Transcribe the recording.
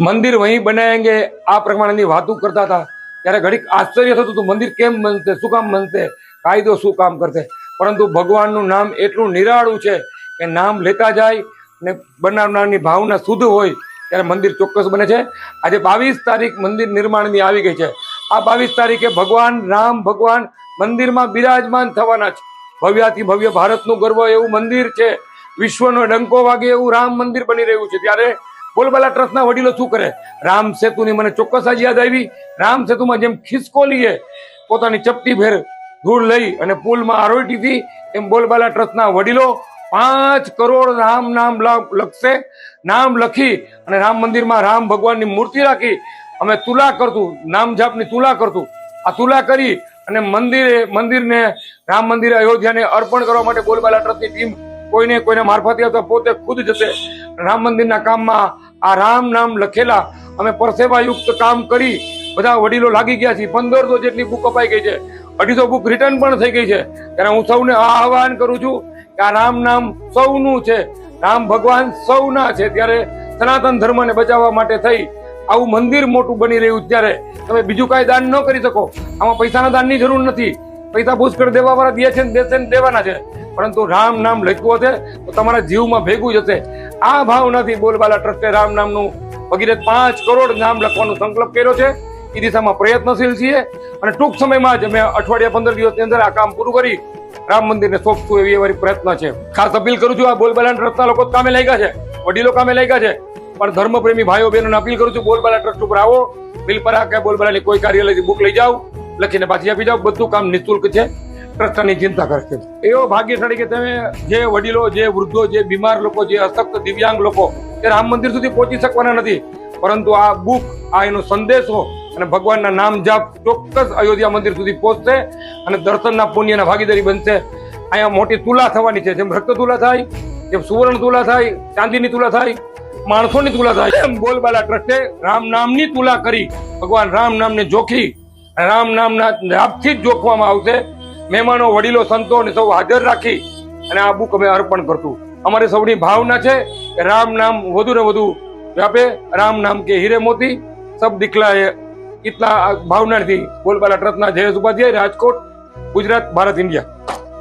મંદિર વહીં બનાવેંગે આ પ્રમાણેની વાતો કરતા હતા. ત્યારે ઘડીક આશ્ચર્ય થતું હતું, મંદિર કેમ બનશે, શું કામ બનશે? કાયદો શું કામ કરશે? પરંતુ ભગવાનનું નામ એટલું નિરાળું છે કે નામ લેતા જાય ને બનાવનારની ભાવના શુદ્ધ હોય, ત્યારે મંદિર ચોક્કસ બને છે. આજે બાવીસ તારીખ મંદિર નિર્માણની આવી ગઈ છે. આ બાવીસ તારીખે ભગવાન રામ ભગવાન મંદિરમાં બિરાજમાન થવાના છે. ભવ્યાથી ભવ્ય ભારતનું ગર્વ એવું મંદિર છે. વિશ્વનો ડંકો વાગે એવું રામ મંદિર બની રહ્યું છે. ત્યારે બોલબાલા ટ્રસ્ટના વડીલો શું કરે? રામ સેતુની મને ચોક્કસ આજ યાદ આવી. રામ સેતુમાં જેમ ખિસકોલીએ પોતાની ચપટી ભેર ધૂળ લઈ અને પુલમાં આરોટી હતી, એમ બોલબાલા ટ્રસ્ટના વડીલો પાંચ કરોડ રામ નામ લખશે, નામ લખી અને રામ મંદિરમાં રામ ભગવાનની મૂર્તિ રાખી. અમે તુલા કરતું, નામ જાપની તુલા કરતું. આ તુલા કરી અને મંદિરે, મંદિરને, રામ મંદિર અયોધ્યાને અર્પણ કરવા માટે બોલબાલા ટ્રસ્ટની ટીમ કોઈને કોઈને મારફતે હતા પોતે ખુદ જશે. રામ મંદિરના કામમાં આ રામ નામ લખેલા અમે પરસેવાયુક્ત કામ કરી બધા વડીલો લાગી ગયા છે પંદરસો જેટલી બુક અપાઈ ગઈ છે. અઢીસો બુક રિટર્ન પણ થઈ ગઈ છે. ત્યારે હું સૌને આહવાન કરું છું કે આ રામ નામ સૌનું છે. રામ ભગવાન સૌના છે. ત્યારે સનાતન ધર્મને બચાવવા માટે થઈ આવું મંદિર મોટું બની રહ્યું ત્યારે તમે બીજું કાંઈ દાન ન કરી શકો. આમાં પૈસાના દાનની જરૂર નથી. પૈસા પુષ્કળ દેવા વાળા દે છે દેશે દેવાના છે. પરંતુ રામ નામ લખ્યું હશે તો તમારા જીવમાં ભેગું જશે આ ભાવનાથી બોલબાલા ટ્રસ્ટે રામ નામનું ભગીરથ પાંચ કરોડ નામ લખવાનો સંકલ્પ કર્યો છે. એ દિશામાં પ્રયત્નશીલ છીએ અને ટૂંક સમયમાં જ અમે અઠવાડિયા પંદર દિવસની અંદર આ કામ પૂરું કરી રામ મંદિરને સોંપતું એવી અમારી પ્રયત્ન છે. ખાસ અપીલ કરું છું આ બોલબાલા ટ્રસ્ટના લોકો કામે લાગ્યા છે. વડીલો કામે લાગ્યા છે. પણ ધર્મપ્રેમી ભાઈઓ બહેનોને અપીલ કરું છું બોલબાલા ટ્રસ્ટ ઉપર આવો. બિલ પર આ કે બોલબાલાની કોઈ કાર્યાલયથી બુક લઈ જાઓ. લખીને પાછી આપી જાઓ. બધું કામ નિઃશુલ્ક છે. ટ્રસ્ટની ચિંતા કરશે એવો ભાગ્યશાળી કે તમે જે વડીલો, જે વૃદ્ધો, જે બીમાર લોકો, જે અશક્ત દિવ્યાંગ લોકો, એ રામ મંદિર સુધી પહોંચી શકવાના નથી. પરંતુ આ બુક, આ એનો સંદેશો અને ભગવાનના નામ જાપ ચોક્કસ અયોધ્યા મંદિર સુધી પહોંચશે અને દર્શનના પુણ્યના ભાગીદારી બનશે. અહીંયા મોટી તુલા થવાની છે. જેમ રક્ત તુલા થાય, જેમ સુવર્ણ તુલા થાય, ચાંદીની તુલા થાય, માણસોની તુલા થાય, એમ બોલબાલા ટ્રસ્ટે રામ નામની તુલા કરી. ભગવાન રામ નામને જોખી, રામ નામના જાપથી જ જોખવામાં આવશે. મહેમાનો, વડીલો સંતો ને સૌ હાજર રાખી અને આ બુક અમે અર્પણ કરતું અમારી સૌની ભાવના છે કે રામ નામ વધુ ને વધુ વ્યાપે. રામ નામ કે હીરે મોતી. સબ દીકલાએ ઇતના ભાવનાથી બોલબાલા ટ્રસ્ટના જયેશ ઉપાધ્યાય, રાજકોટ, ગુજરાત, ભારત, ઇન્ડિયા.